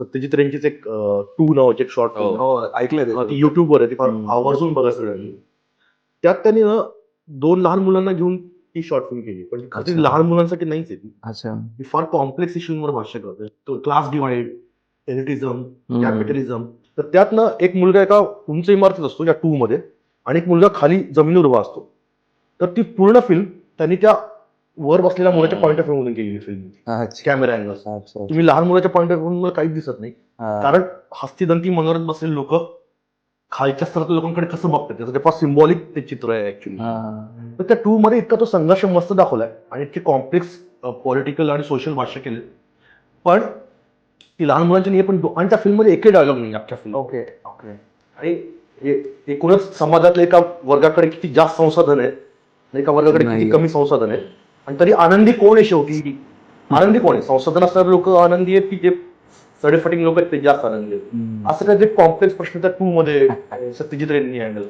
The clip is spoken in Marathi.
सत्यजित रेंचीच एक टू नावाचे एक शॉर्ट हो. हो ऐकलंय ते. ती युट्यूबवर आहे ती फार हम्म. आवर्जून बघा सगळ्यांनी त्यात त्यांनी ना दोन लहान मुलांना घेऊन ती शॉर्ट फिल्म केली पण ती अच्छा. लहान मुलांसाठी नाहीच आहे ती अच्छा ती फार कॉम्प्लेक्स इश्यूवर भाष्य करते तो क्लास डिवाइड एलिटिझम. कॅपिटलिझम तर त्यात ना एक मुलगा एका उंच इमारतीत असतो या टू मध्ये आणि एक मुलगा खाली जमिनीवर उभा असतो तर ती पूर्ण फिल्म त्यांनी त्या वर बसलेल्या मुलाच्या पॉईंट ऑफ व्ह्यू मधून केलेली फिल्म कॅमेरा अँगल तुम्ही लहान मुलाच्या पॉईंट ऑफ व्ह्यू काहीच दिसत नाही. कारण हस्तिदंती मनोरंजन बसलेले लोक खालच्या स्तरातल्या लोकांकडे कसं बघतात? त्याचं ते फार सिम्बॉलिक ते चित्र आहे ऍक्च्युली हा. तर त्या टू मध्ये इतका तो संघर्ष मस्त दाखवलाय आणि इतके कॉम्प्लेक्स पॉलिटिकल आणि सोशल भाष्य केले पण ती लहान मुलांची नाही पण आणि त्या फिल्ममध्ये एकही डायलॉग नाही अख्ख्या फिल्म ओके ओके. आणि एकूणच समाजातल्या एका वर्गाकडे किती जास्त संसाधन आहेत आणि एका वर्गाकडे किती. कमी संसाधन आहेत. आणि तरी आनंदी कोण आहे शेवटी? आनंदी कोण आहे? संसाधन असणारे लोक आनंदी आहेत की जे सडेफटिंग लोक आहेत ते जास्त आनंदी आहेत. असं काही कॉम्प्लेक्स प्रश्न त्या टू मध्ये सत्यजित रेंनी हँडल